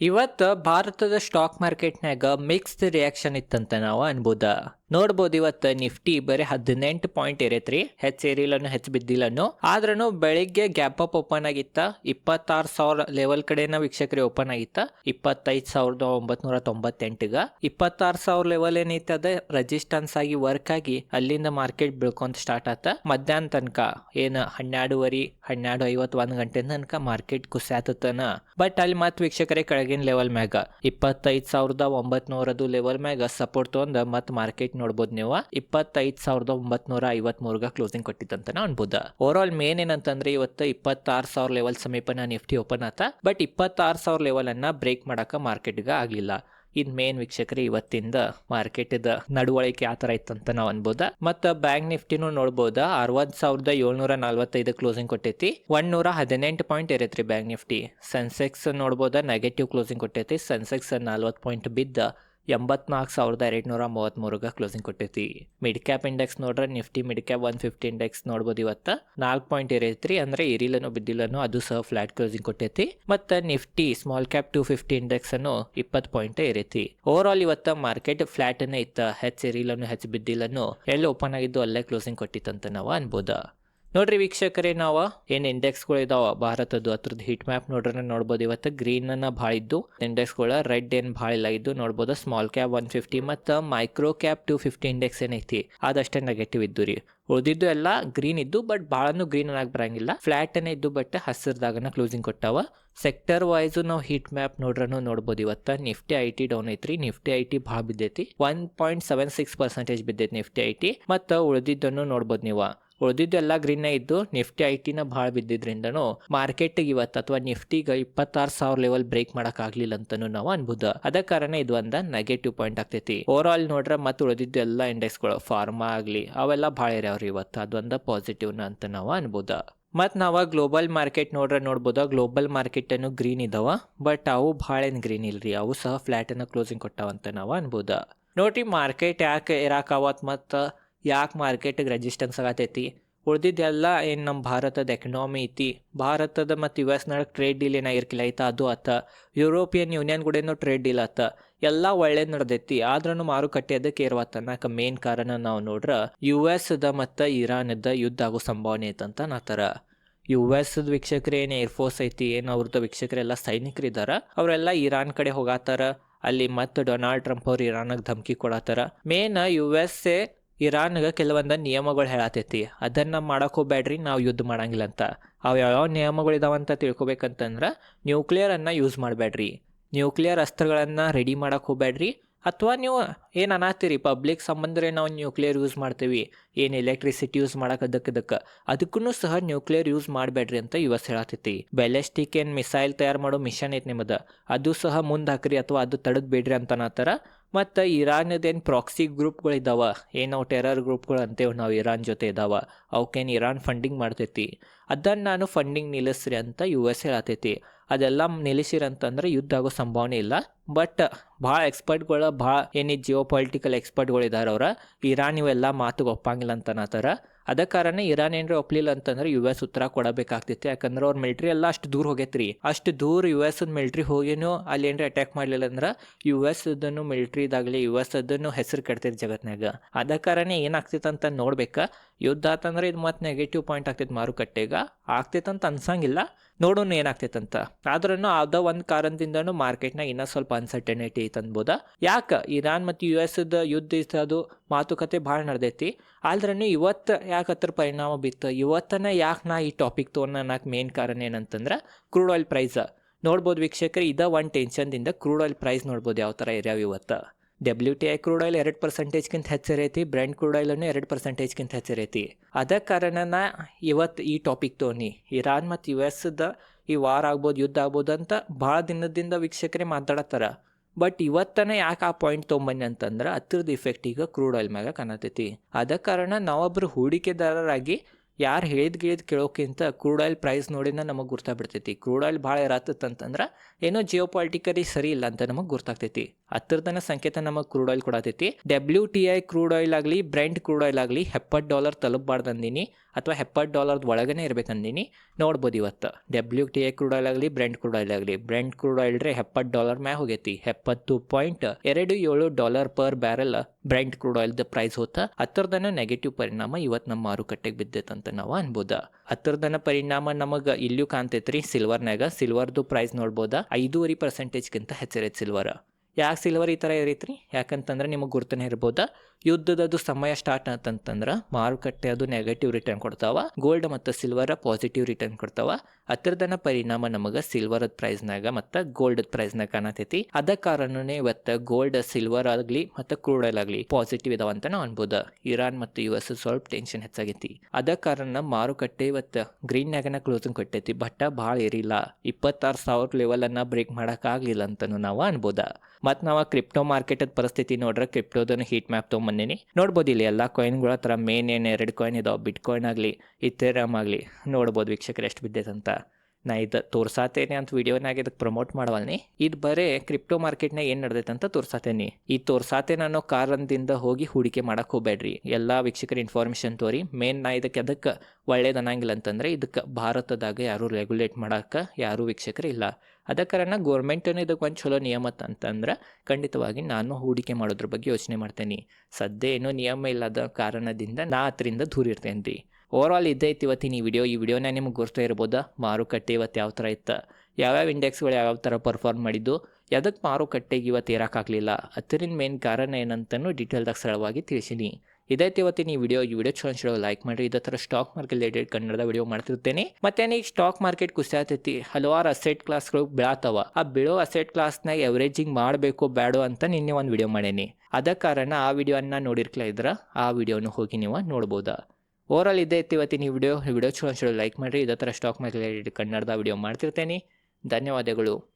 ಇವತ್ತು ಭಾರತದ ಸ್ಟಾಕ್ ಮಾರ್ಕೆಟ್ನಾಗ ಮಿಕ್ಸ್ಡ್ ರಿಯಾಕ್ಷನ್ ಇತ್ತಂತ ನಾವು ಅನ್ಬೋದ ನೋಡ್ಬೋದು ಇವತ್ತು ನಿಫ್ಟಿ ಬರೀ ಹದಿನೆಂಟು ಪಾಯಿಂಟ್ ಇರೈತ್ರಿ ಹೆಚ್ಚು ಏರಿಲ್ಲನು ಹೆಚ್ಚು ಬಿದ್ದಿಲ್ಲನು. ಆದ್ರೂ ಬೆಳಿಗ್ಗೆ ಗ್ಯಾಪ್ ಅಪ್ ಓಪನ್ ಆಗಿತ್ತ. ಇಪ್ಪತ್ತಾರು ಸಾವಿರ ಲೆವೆಲ್ ಕಡೆನ ವೀಕ್ಷಕರಿ ಓಪನ್ ಆಗಿತ್ತ. ಇಪ್ಪತ್ತೈದು ಸಾವಿರದ ಒಂಬತ್ನೂರ ತೊಂಬತ್ತೆಂಟಿಗ. ಇಪ್ಪತ್ತಾರು ಸಾವಿರ ಲೆವೆಲ್ ಏನೈತೆ ಅದ? ರೆಜಿಸ್ಟೆನ್ಸ್ ಆಗಿ ವರ್ಕ್ ಆಗಿ ಅಲ್ಲಿಂದ ಮಾರ್ಕೆಟ್ ಬೀಳ್ಕೊಂತ ಸ್ಟಾರ್ಟ್ ಆತ. ಮಧ್ಯಾಹ್ನ ತನಕ ಏನು ಹನ್ನೆರಡುವರೆ ಹನ್ನೆರಡು ಐವತ್ತು ಒಂದು ಗಂಟೆ ತನಕ ಮಾರ್ಕೆಟ್ ಕುಸ್ಯಾತನ ಬಟ್ ಅಲ್ಲಿ ಮತ್ತೆ ವೀಕ್ಷಕರೇ ಕೆಳಗಿನ ಲೆವೆಲ್ ಮ್ಯಾಗ. ಇಪ್ಪತ್ತೈದು ಸಾವಿರದ ಒಂಬತ್ನೂರದು ಲೆವೆಲ್ ಮ್ಯಾಗ ಸಪೋರ್ಟ್ ತೊಗೊಂಡ್ ಮತ್ತೆ ಮಾರ್ಕೆಟ್ ನೋಡ್ಬೋದು ನೀವು. ಇಪ್ಪತ್ತೈದು ಸಾವಿರದ ಒಂಬತ್ನೂರ ಐವತ್ಮೂರ್ಗ ಕ್ಲೋಸಿಂಗ್ ಕೊಟ್ಟಿತ್ತಂತ ಅನ್ಬೋದು. ಓವರ್ ಆಲ್ ಮೇನ್ ಏನಂತಂದ್ರೆ ಇವತ್ತು ಇಪ್ಪತ್ತಾರು ಸಾವಿರ ಲೆವೆಲ್ ಸಮೀಪನ ನಿಫ್ಟಿ ಓಪನ್ ಆತ. ಬಟ್ ಇಪ್ಪತ್ತಾರು ಸಾವಿರ ಲೆವೆಲ್ ಅನ್ನ ಬ್ರೇಕ್ ಮಾಡಕ ಮಾರ್ಕೆಟ್ಗೆ ಆಗಲಿಲ್ಲ. ಇದು ಮೇನ್ ವೀಕ್ಷಕರಿ ಇವತ್ತಿಂದ ಮಾರ್ಕೆಟ್ ನಡವಳಿಕೆ ಆ ಥರ ಇತ್ತಂತ ನಾವು ಅನ್ಬೋದ. ಮತ್ತು ಬ್ಯಾಂಕ್ ನಿಫ್ಟಿನೂ ನೋಡ್ಬೋದ. ಅರವತ್ತು ಸಾವಿರದ ಏಳ್ನೂರ ನಲ್ವತ್ತೈದು ಕ್ಲೋಸಿಂಗ್ ಕೊಟ್ಟೈತಿ. ಒಂದೂರ ಹದಿನೆಂಟು ಪಾಯಿಂಟ್ ಇರೈತ್ರಿ ಬ್ಯಾಂಕ್ ನಿಫ್ಟಿ ಸೆನ್ಸೆಕ್ಸ್ ನೋಡ್ಬೋದ ನೆಗೆಟಿವ್ ಕ್ಲೋಸಿಂಗ್ ಕೊಟ್ಟೈತಿ. ಸೆನ್ಸೆಕ್ಸ್ ನಲ್ವತ್ತು ಪಾಯಿಂಟ್ ಬಿದ್ದ. ಎಂಬತ್ನಾಲ್ಕು ಸಾವಿರದ ಎರಡುನೂರ ಮೂವತ್ತ್ಮೂರಗೆ ಕ್ಲೋಸಿಂಗ್ ಕೊಟ್ಟೈತಿ ಮಿಡ್ ಕ್ಯಾಪ್ ಇಂಡೆಕ್ಸ್ ನೋಡ್ರೆ Nifty mid cap one fifty index ನೋಡ್ಬೋದು ಇವತ್ತು. ನಾಲ್ಕು ಪಾಯಿಂಟ್ ಇರೈತ್ರಿ ಅಂದರೆ ಇರಿಲನು ಬಿದ್ದಿಲ್ಲನು ಅದು ಸಹ ಫ್ಲಾಟ್ ಕ್ಲೋಸಿಂಗ್ ಕೊಟ್ಟೈತಿ ಮತ್ತು Nifty small cap two fifty index ಅನ್ನು ಇಪ್ಪತ್ತು ಪಾಯಿಂಟ್ ಇರೈತಿ ಓವರ್ ಆಲ್ ಇವತ್ತು ಮಾರ್ಕೆಟ್ ಫ್ಲಾಟ್ ಇತ್ತ. ಹೆಚ್ಚು ಇರಿಲನು ಹೆಚ್ಚು ಬಿದ್ದಿಲ್ಲನು. ಎಲ್ಲಿ ಓಪನ್ ಆಗಿದ್ದು ಅಲ್ಲೇ ಕ್ಲೋಸಿಂಗ್ ಕೊಟ್ಟಿತ್ತಂತ ನಾವು ಅನ್ಬೋದ. ನೋಡ್ರಿ ವೀಕ್ಷಕರೇ, ನಾವು ಏನು ಇಂಡೆಕ್ಸ್ಗಳು ಇದಾವ? ಭಾರತದ್ದು ಅದ್ರದ್ದು ಹೀಟ್ ಮ್ಯಾಪ್ ನೋಡ್ರೆ ನೋಡ್ಬೋದು. ಇವತ್ತು ಗ್ರೀನ್ ಅನ್ನ ಭಾಳ ಇದ್ದು ಇಂಡೆಕ್ಸ್ಗಳ ರೆಡ್ ಏನು ಭಾಳ ಇಲ್ಲ ಇದ್ದು ನೋಡ್ಬೋದು. ಸ್ಮಾಲ್ ಕ್ಯಾಪ್ ಒನ್ ಫಿಫ್ಟಿ ಮತ್ತು micro cap two fifty index ಏನೈತಿ ಅದಷ್ಟೇ ನೆಗೆಟಿವ್ ಇದ್ದು ರೀ. ಉಳಿದಿದ್ದು ಎಲ್ಲ ಗ್ರೀನ್ ಇದ್ದು ಬಟ್ ಭಾಳನು ಗ್ರೀನ್ ಆಗಿ ಬರಂಗಿಲ್ಲ. ಫ್ಲಾಟ್ ಏನೇ ಇದ್ದು ಬಟ್ ಹಸಿರ್ದಾಗನ ಕ್ಲೋಸಿಂಗ್ ಕೊಟ್ಟಾವ. ಸೆಕ್ಟರ್ ವೈಸು ನಾವು ಹೀಟ್ ಮ್ಯಾಪ್ ನೋಡ್ರೂ ನೋಡ್ಬೋದು. ಇವತ್ತು ನಿಫ್ಟಿ ಐ ಟಿ ಡೌನ್ ಐತ್ರಿ. ನಿಫ್ಟಿ ಐ ಟಿ ಭಾಳ ಬಿದ್ದೈತಿ. One point seven six percentage ಬಿದ್ದೈತಿ Nifty I T. ಮತ್ತು ಉಳಿದಿದ್ದನ್ನು ನೋಡ್ಬೋದು ನೀವು. ಉಳಿದಿದ್ದೆಲ್ಲ ಗ್ರೀನ್ ಇದ್ದು ನಿಫ್ಟಿ ಐ ಟಿನ ಭಾಳ ಬಿದ್ದಿದ್ರಿಂದನು ಮಾರ್ಕೆಟ್ಗೆ ಇವತ್ತು ಅಥವಾ ನಿಫ್ಟಿಗೆ ಇಪ್ಪತ್ತಾರು ಸಾವಿರ ಲೆವೆಲ್ ಬ್ರೇಕ್ ಮಾಡಕ್ ಆಗ್ಲಿಲ್ಲ ಅಂತಾನು ನಾವು ಅನ್ಬೋದು. ಅದ ಕಾರಣ ಇದು ಒಂದ ನೆಗೆಟಿವ್ ಪಾಯಿಂಟ್ ಆಗ್ತೈತಿ. ಓವರ್ ಆಲ್ ನೋಡ್ರೆ ಮತ್ತೆ ಉಳಿದಿದ್ದು ಎಲ್ಲ ಇಂಡೆಕ್ಸ್ಗಳು ಫಾರ್ಮಾ ಆಗಲಿ ಅವೆಲ್ಲ ಭಾಳ ಇರ್ಯಾವ್ರಿ ಇವತ್ತು. ಅದೊಂದ ಪಾಸಿಟಿವ್ನ ಅಂತ ನಾವು ಅನ್ಬೋದು. ಮತ್ತು ನಾವು ಗ್ಲೋಬಲ್ ಮಾರ್ಕೆಟ್ ನೋಡ್ರೆ ನೋಡ್ಬೋದು? ಗ್ಲೋಬಲ್ ಮಾರ್ಕೆಟನ್ನು ಗ್ರೀನ್ ಇದಾವ ಬಟ್ ಅವು ಭಾಳ ಏನು ಗ್ರೀನ್ ಇಲ್ರಿ? ಅವು ಸಹ ಫ್ಲ್ಯಾಟನ್ನು ಕ್ಲೋಸಿಂಗ್ ಕೊಟ್ಟಾವಂತ ನಾವು ಅನ್ಬೋದು. ನೋಡ್ರಿ ಮಾರ್ಕೆಟ್ ಯಾಕೆ ಇರಾಕವತ್ ಮತ್ತು ಯಾಕೆ ಮಾರ್ಕೆಟಿಗೆ ರೆಜಿಸ್ಟೆನ್ಸ್ ಆಗತೈತಿ? ಉಳ್ದಿದ್ದೆಲ್ಲ ಏನು ನಮ್ಮ ಭಾರತದ ಎಕನಾಮಿ ಐತಿ? ಭಾರತದ ಮತ್ತು ಯು ಎಸ್ ನಡಕ್ಕೆ ಟ್ರೇಡ್ ಡೀಲ್ ಏನಾಗಿರ್ಕಿಲ್ಲ ಐತ ಅದು ಆತ. ಯುರೋಪಿಯನ್ ಯೂನಿಯನ್ ಕೂಡೇನೋ ಟ್ರೇಡ್ ಡೀಲ್ ಆತ. ಎಲ್ಲ ಒಳ್ಳೇದು ನಡೆದೈತಿ. ಆದ್ರೂ ಮಾರುಕಟ್ಟೆ ಅದಕ್ಕೆ ಇರುವತ್ತ ಅನ್ನಕ ಮೇನ್ ಕಾರಣ ನಾವು ನೋಡ್ರ ಯು ಎಸ್ ದ ಮತ್ತು ಇರಾನದ ಯುದ್ಧ ಆಗೋ ಸಂಭಾವನೆ ಐತಂತ ನಾತರ ಯು ಎಸ್ ವೀಕ್ಷಕರು ಏನು ಏರ್ಫೋರ್ಸ್ ಐತಿ, ಏನು ಅವ್ರದ್ದು ವೀಕ್ಷಕರೆಲ್ಲ ಸೈನಿಕರು ಇದಾರ. ಅವರೆಲ್ಲ ಇರಾನ್ ಕಡೆ ಹೋಗತ್ತಾರ ಅಲ್ಲಿ ಮತ್ತೆ ಡೊನಾಲ್ಡ್ ಟ್ರಂಪ್ ಅವ್ರು ಇರಾನ್ಗೆ ಧಮಕಿ ಕೊಡತ್ತಾರ ಮೇನ್ ಯು ಎಸ್ ಎ ಇರಾನ್ಗೆ ಕೆಲವೊಂದು ನಿಯಮಗಳು ಹೇಳತೈತಿ. ಅದನ್ನು ಮಾಡೋಕೆ ಹೋಗ್ಬೇಡ್ರಿ ನಾವು ಯುದ್ಧ ಮಾಡಂಗಿಲ್ಲ ಅಂತ. ಅವು ಯಾವ ನಿಯಮಗಳು ಇದಾವಂತ ತಿಳ್ಕೊಬೇಕಂತಂದ್ರೆ ನ್ಯೂಕ್ಲಿಯರನ್ನು ಯೂಸ್ ಮಾಡಬೇಡ್ರಿ ನ್ಯೂಕ್ಲಿಯರ್ ಅಸ್ತ್ರಗಳನ್ನು ರೆಡಿ ಮಾಡೋಕ್ಕೆ ಹೋಗ್ಬೇಡ್ರಿ. ಅಥವಾ ನೀವು ಏನು ಅನ್ನತ್ತೀರಿ ಪಬ್ಲಿಕ್ ಸಂಬಂಧ ನಾವು ನ್ಯೂಕ್ಲಿಯರ್ ಯೂಸ್ ಮಾಡ್ತೀವಿ. ಏನು ಎಲೆಕ್ಟ್ರಿಸಿಟಿ ಯೂಸ್ ಮಾಡಕ್ಕೆ ಅದಕ್ಕೆ ಸಹ ನ್ಯೂಕ್ಲಿಯರ್ ಯೂಸ್ ಮಾಡಬೇಡ್ರಿ ಅಂತ ಯು ಎಸ್ ಬ್ಯಾಲೆಸ್ಟಿಕ್ ಏನು ಮಿಸೈಲ್ ತಯಾರು ಮಾಡೋ ಮಿಷನ್ ಐತೆ ನಿಮ್ಮದು ಅದು ಸಹ ಮುಂದೆ ಹಾಕ್ರಿ ಅಥವಾ ಅದು ತಡದ್ ಬೇಡ್ರಿ ಅಂತ ಅನ್ನತ್ತಾರ ಮತ್ತು ಇರಾನದೇನು ಪ್ರಾಕ್ಸಿ ಗ್ರೂಪ್ಗಳು ಇದಾವ. ಏನು ನಾವು ಟೆರರ್ ಗ್ರೂಪ್ಗಳು ಅಂತೇವೆ ನಾವು ಇರಾನ್ ಜೊತೆ ಇದ್ದಾವೆ ಅವಕ್ಕೇನು ಇರಾನ್ ಫಂಡಿಂಗ್ ಮಾಡ್ತೈತಿ. ಅದನ್ನು ನಾನು ಫಂಡಿಂಗ್ ನಿಲ್ಲಿಸ್ರಿ ಅಂತ ಯು ಎಸ್ ಹೇಳತೈತಿ ಅದೆಲ್ಲ ನಿಲ್ಲಿಸಿರಂತಂದ್ರೆ ಯುದ್ಧ ಆಗೋ ಸಂಭಾವನೆ ಇಲ್ಲ. ಬಟ್ ಭಾಳ ಎಕ್ಸ್ಪರ್ಟ್ಗಳು ಭಾಳ ಏನಿ ಜಿಯೋ ಪೊಲಿಟಿಕಲ್ ಎಕ್ಸ್ಪರ್ಟ್ಗಳು ಇದ್ದಾರೆ ಅವ್ರ. ಇರಾನ್ ಇವೆಲ್ಲ ಮಾತುಗೆ ಒಪ್ಪಂಗಿಲ್ಲ ಅಂತ ಅನ್ನತ್ತಾರ ಅದ ಕಾರಣ ಇರಾನ್ ಏನ್ರಿ ಒಪ್ಲಿಲ್ಲ ಅಂತಂದ್ರೆ ಯು ಎಸ್ ಉತ್ತರ ಕೊಡಬೇಕಾಗ್ತಿತ್ತು ಯಾಕಂದ್ರೆ ಅವ್ರ ಮಿಲ್ಟ್ರಿ ಎಲ್ಲ ಅಷ್ಟು ದೂರ ಹೋಗೈತ್ರಿ. ಅಷ್ಟು ದೂರ ಯು ಎಸ್ ಮಿಲ್ಟ್ರಿ ಹೋಗಿನೂ ಅಲ್ಲಿ ಏನ್ರಿ ಅಟ್ಯಾಕ್ ಮಾಡಲಿಲ್ಲ ಅಂದ್ರೆ ಯು ಎಸ್ ಅದನ್ನು ಮಿಲ್ಟ್ರಿದಾಗಲಿ ಯು ಎಸ್ ಅದನ್ನು ಹೆಸರು ಕಟ್ತೈತಿ ಜಗತ್ನಾಗ ಅದ ಕಾರಣ ಏನಾಗ್ತೈತೆ ಅಂತ ನೋಡ್ಬೇಕಾ. ಯುದ್ಧ ಆತಂದ್ರೆ ಇದು ಮತ್ತೆ ನೆಗೆಟಿವ್ ಪಾಯಿಂಟ್ ಆಗ್ತೈತೆ ಮಾರುಕಟ್ಟೆಗ. ಆಗ್ತೈತೆ ಅಂತ ಅನ್ಸಂಗಿಲ್ಲ. ನೋಡೋಣ ಏನಾಗ್ತೈತಂತ ಆದ್ರೂ ಅದ ಒಂದು ಕಾರಣದಿಂದನೂ ಮಾರ್ಕೆಟ್ನಾಗ ಇನ್ನೂ ಸ್ವಲ್ಪ ಅನ್ಸರ್ಟನಿಟಿ ಐತೆ ಅನ್ಬೋದ ಯಾಕೆ? ಇರಾನ್ ಮತ್ತು ಯು ಎಸ್ ಯುದ್ಧ ಅದು ಮಾತುಕತೆ ಭಾಳ ನಡೆದೈತಿ. ಆದ್ರೂ ಇವತ್ತು ಯಾಕೆ ಹತ್ರ ಪರಿಣಾಮ ಬಿತ್ತು ಇವತ್ತನ ಯಾಕೆ ನಾ ಈ ಟಾಪಿಕ್ ತೊಗೊಂಡು ಅನ್ನಕ್ಕೆ ಮೇನ್ ಕಾರಣ ಏನಂತಂದ್ರೆ ಕ್ರೂಡ್ ಆಯಿಲ್ ಪ್ರೈಸ್ ನೋಡ್ಬೋದು ವೀಕ್ಷಕರು, ಇದ ಒಂದು ಟೆನ್ಷನ್ದಿಂದ ಕ್ರೂಡ್ ಆಯಿಲ್ ಪ್ರೈಸ್ ನೋಡ್ಬೋದು ಯಾವ ಥರ ಏರಿಯಾವ ಇವತ್ತು. W T I crude oil ಎರಡು ಪರ್ಸೆಂಟೇಜ್ಗಿಂತ ಹೆಚ್ಚಿರೈತಿ ಬ್ರ್ಯಾಂಡ್ ಕ್ರೂಡ್ ಆಯಿಲನ್ನು ಎರಡು ಪರ್ಸೆಂಟೇಜ್ಗಿಂತ ಹೆಚ್ಚಿರೈತಿ ಅದ ಕಾರಣನ ಇವತ್ತು ಈ ಟಾಪಿಕ್ ತೋನಿ ಇರಾನ್ ಮತ್ತು ಯು ಎಸ್ದ ಈ ವಾರ ಆಗ್ಬೋದು, ಯುದ್ಧ ಆಗ್ಬೋದು ಅಂತ ಭಾಳ ದಿನದಿಂದ ವೀಕ್ಷಕರೇ ಮಾತಾಡತ್ತಾರ. ಬಟ್ ಇವತ್ತನೇ ಯಾಕೆ ಆ ಪಾಯಿಂಟ್ ತೊಗೊಂಬನ್ನಿ ಅಂತಂದ್ರೆ ಹತ್ತಿರದ ಇಫೆಕ್ಟ್ ಈಗ ಕ್ರೂಡ್ ಆಯಿಲ್ ಮ್ಯಾಗ ಕಾಣತೈತಿ. ಅದ ಕಾರಣ ನಾವೊಬ್ಬರು ಹೂಡಿಕೆದಾರರಾಗಿ ಯಾರು ಹೇಳಿದ್ ಗಿಳಿದ್ ಕೇಳೋಕ್ಕಿಂತ ಕ್ರೂಡ್ ಆಯಿಲ್ ಪ್ರೈಸ್ ನೋಡಿನ ನಮಗೆ ಗುರ್ತಾಗ್ಬಿಡ್ತೈತಿ. ಕ್ರೂಡ್ ಆಯಿಲ್ ಭಾಳ ಇರತ್ತಂತಂದ್ರೆ ಏನೋ ಜಿಯೋ ಪಾಲಿಟಿಕಲಿ ಸರಿ ಇಲ್ಲ ಅಂತ ನಮಗೆ ಗುರ್ತಾಗ್ತೈತಿ. ಹತ್ತಿರದನ ಸಂಕೇತ ನಮಗೆ ಕ್ರೂಡ್ ಆಯಿಲ್ ಕೊಡತೈತಿ. W T I crude oil ಆಗಲಿ ಬ್ರೆಂಡ್ ಕ್ರೂಡ್ ಆಯಿಲ್ ಆಗಲಿ ಎಪ್ಪತ್ತು ಡಾಲರ್ ತಲುಪಬಾರ್ದು ಅಂದಿನಿ ಅಥವಾ ಎಪ್ಪತ್ತು ಡಾಲರ್ದ ಒಳಗೇ ಇರ್ಬೇಕಂದಿನಿ ನೋಡ್ಬೋದು ಇವತ್ತು. W T I crude oil ಆಗಲಿ ಬ್ರೆಂಡ್ ಕ್ರೂಡ್ ಆಯಿಲ್ ಆಗಲಿ ಬ್ರೆಂಡ್ ಕ್ರೂಡ್ ಆಯಿಲ್ ರೀ ಎಪ್ಪತ್ತು ಡಾಲರ್ ಮ್ಯಾಗ ಹೋಗೈತಿ. ಎಪ್ಪತ್ತು ಪಾಯಿಂಟ್ ಎರಡು ಏಳು dollar per barrel Brent crude ಆಯಿಲ್ದ price ಹೋತ ಹತ್ತಿರದನ ನೆಗೆಟಿವ್ ಪರಿಣಾಮ ಇವತ್ತು ನಮ್ಮ ಮಾರುಕಟ್ಟೆಗೆ ಬಿದ್ದೈತಂತ. ನಾವು ಅನ್ಬೋದ. ಹತ್ತಿರದನ ಪರಿಣಾಮ ನಮಗೆ ಇಲ್ಲೂ ಕಾಣ್ತೈತ್ರಿ ಸಿಲ್ವರ್ನಾಗ ಸಿಲ್ವರ್ದು ಪ್ರೈಸ್ ನೋಡ್ಬೋದ. ಐದೂವರೆ ಪರ್ಸೆಂಟೇಜ್ಗಿಂತ ಹೆಚ್ಚಿರೈತೆ ಸಿಲ್ವರ್ ಯಾಕೆ ಸಿಲ್ವರ್ ಈ ಥರ ಇರೈತ್ರಿ? ಯಾಕಂತಂದ್ರೆ ನಿಮಗೆ ಗುರ್ತನೇ ಇರ್ಬೋದ. ಯುದ್ಧದದು ಸಮಯ ಸ್ಟಾರ್ಟ್ ಆತಂತಂದ್ರೆ ಮಾರುಕಟ್ಟೆ ಅದು ನೆಗೆಟಿವ್ ರಿಟರ್ನ್ ಕೊಡ್ತಾವ. ಗೋಲ್ಡ್ ಮತ್ತು ಸಿಲ್ವರ್ ಪಾಸಿಟಿವ್ ರಿಟರ್ನ್ ಕೊಡ್ತಾವ. ಹತ್ತಿರದನ ಪರಿಣಾಮ ನಮಗೆ ಸಿಲ್ವರ್ ಪ್ರೈಸ್ನಾಗ ಮತ್ತು ಗೋಲ್ಡ್ ಪ್ರೈಸ್ನಾಗ ಕಾಣತೈತಿ. ಅದ ಕಾರಣನೇ ಇವತ್ತು ಗೋಲ್ಡ್ ಸಿಲ್ವರ್ ಆಗಲಿ ಮತ್ತು ಕ್ರೂಡ್ ಆಯಿಲ್ ಆಗಲಿ ಪಾಸಿಟಿವ್ ಇದಾವ ಅಂತ ನಾವು ಅನ್ಬೋದು. ಇರಾನ್ ಮತ್ತು ಯು ಎಸ್ ಸ್ವಲ್ಪ ಟೆನ್ಷನ್ ಹೆಚ್ಚಾಗೈತಿ. ಅದ ಕಾರಣ ಮಾರುಕಟ್ಟೆ ಇವತ್ತು ಗ್ರೀನ್ಯಾಗನ ಕ್ಲೋಸಿಂಗ್ ಕೊಟ್ಟೈತಿ. ಬಟ್ ಭಾಳ ಏರಿಲ್ಲ. ಇಪ್ಪತ್ತಾರು ಸಾವಿರ ಲೆವೆಲನ್ನು ಬ್ರೇಕ್ ಮಾಡೋಕ್ಕಾಗಲಿಲ್ಲ ಅಂತಲೂ ನಾವು ಅನ್ಬೋದ. ಮತ್ತು ನಾವು ಕ್ರಿಪ್ಟೋ ಮಾರ್ಕೆಟದ ಪರಿಸ್ಥಿತಿ ನೋಡ್ರೆ ಕ್ರಿಪ್ಟೋದನ್ನು ಹೀಟ್ ಮ್ಯಾಪ್ ತೊಗೊಂಬಂದಿನಿ. ನೋಡ್ಬೋದು ಇಲ್ಲಿ ಎಲ್ಲ ಕಾಯಿನ್ಗಳ ಥರ ಮೇನ್ ಏನು ಎರಡು ಕಾಯಿನ್ ಇದಾವೆ ಬಿಟ್ ಕಾಯಿನ್ ಆಗಲಿ ಇಥೇರಮ್ ಆಗಲಿ, ನೋಡ್ಬೋದು ವೀಕ್ಷಕರು ಎಷ್ಟು ಬಿದ್ದೈತೆ ಅಂತ ನಾ ಇದು ತೋರ್ಸಾತೇನೆ ಅಂತ ವಿಡಿಯೋನಾಗ ಇದಕ್ಕೆ ಪ್ರಮೋಟ್ ಮಾಡವಲ್ನಿ. ಇದು ಬರೇ ಕ್ರಿಪ್ಟೋ ಮಾರ್ಕೆಟ್ನಾಗ ಏನು ನಡೆದೈತೆ ಅಂತ ತೋರ್ಸಾತೇನಿ. ಈ ತೋರ್ಸಾತೇನೆ ಅನ್ನೋ ಕಾರಣದಿಂದ ಹೋಗಿ ಹೂಡಿಕೆ ಮಾಡಕ್ಕೆ ಹೋಗ್ಬೇಡ್ರಿ. ಎಲ್ಲ ವೀಕ್ಷಕರ ಇನ್ಫಾರ್ಮೇಷನ್ ತೋರಿ. ಮೇನ್ ನಾ ಇದಕ್ಕೆ ಅದಕ್ಕೆ ಒಳ್ಳೇದು ಅನ್ನಂಗಿಲ್ಲ ಅಂತಂದ್ರೆ ಇದಕ್ಕೆ ಭಾರತದಾಗ ಯಾರೂ ರೆಗ್ಯುಲೇಟ್ ಮಾಡೋಕೆ ಯಾರೂ ವೀಕ್ಷಕರು ಇಲ್ಲ. ಅದ ಕಾರಣ ಇದಕ್ಕೆ ಒಂದು ಚಲೋ ನಿಯಮ ಅಂತಂದ್ರೆ ಖಂಡಿತವಾಗಿ ನಾನು ಹೂಡಿಕೆ ಮಾಡೋದ್ರ ಬಗ್ಗೆ ಯೋಚನೆ ಮಾಡ್ತೇನೆ. ಸದ್ಯ ಏನೋ ನಿಯಮ ಇಲ್ಲದ ಕಾರಣದಿಂದ ನಾ ಅದರಿಂದ ದೂರ ಇರ್ತೇನೆ ರೀ ಓವರ್ ಆಲ್ ಇದ್ದೈತಿ ಇವತ್ತಿನ ಈ ವಿಡಿಯೋ ಈ ವಿಡಿಯೋನ ನಿಮ್ಗೆ ಗೊತ್ತೇ ಇರ್ಬೋದು? ಮಾರುಕಟ್ಟೆ ಇವತ್ತು ಯಾವ ಥರ ಇತ್ತು? ಯಾವ್ಯಾವ ಇಂಡೆಕ್ಸ್ಗಳು ಯಾವ್ಯಾವ ಥರ ಪರ್ಫಾರ್ಮ್ ಮಾಡಿದ್ದು? ಯಾವುದಕ್ಕೆ ಮಾರುಕಟ್ಟೆಗೆ ಇವತ್ತು ಏರೋಕ್ಕಾಗಲಿಲ್ಲ ಅದರಿಂದ ಮೇನ್ ಕಾರಣ ಏನಂತನೂ ಡೀಟೇಲ್ದಾಗ ಸರಳವಾಗಿ ತಿಳಿಸಿನಿ. ಇದೈತಿ ಇವತ್ತಿನ ಈ ವಿಡಿಯೋ ಈ ವಿಡಿಯೋ ಚಲೋ ಲೈಕ್ ಮಾಡಿರಿ. ಇದೇ ಥರ ಸ್ಟಾಕ್ ಮಾರ್ಕೆಟ್ ರಿಲೇಟೆಡ್ ಕನ್ನಡದ ವಿಡಿಯೋ ಮಾಡ್ತಿರ್ತೇನೆ. ಮತ್ತೆ ಈ ಸ್ಟಾಕ್ ಮಾರ್ಕೆಟ್ ಕುಸಿ ಆಗ್ತೈತಿ? ಹಲವಾರು ಅಸೆಟ್ ಕ್ಲಾಸ್ಗಳು ಬೀಳಾತವ. ಆ ಬೀಳೋ ಅಸೆಟ್ ಕ್ಲಾಸ್ನಾಗ ಎವರೇಜಿಂಗ್ ಮಾಡಬೇಕು ಬೇಡೋ ಅಂತ ನಿನ್ನೆ ಒಂದು ವಿಡಿಯೋ ಮಾಡೇನಿ. ಅದ ಕಾರಣ ಆ ವಿಡಿಯೋನ ನೋಡಿರ್ಕಲ ಇದ್ರ? ಆ ವಿಡಿಯೋನು ಹೋಗಿ ನೀವು ನೋಡ್ಬೋದಾ? ಓವರಾಲ್ ಇದೇ ಇತ್ತು ಇವತ್ತಿನ ಈ ವಿಡಿಯೋ ಈ ವಿಡಿಯೋ ಚಲೋ ಲೈಕ್ ಮಾಡಿರಿ. ಇದೇ ಥರ ಸ್ಟಾಕ್ ಮಾರ್ಕೆಟ್ ಕನ್ನಡದ ವಿಡಿಯೋ ಮಾಡ್ತಿರ್ತೇನೆ. ಧನ್ಯವಾದಗಳು.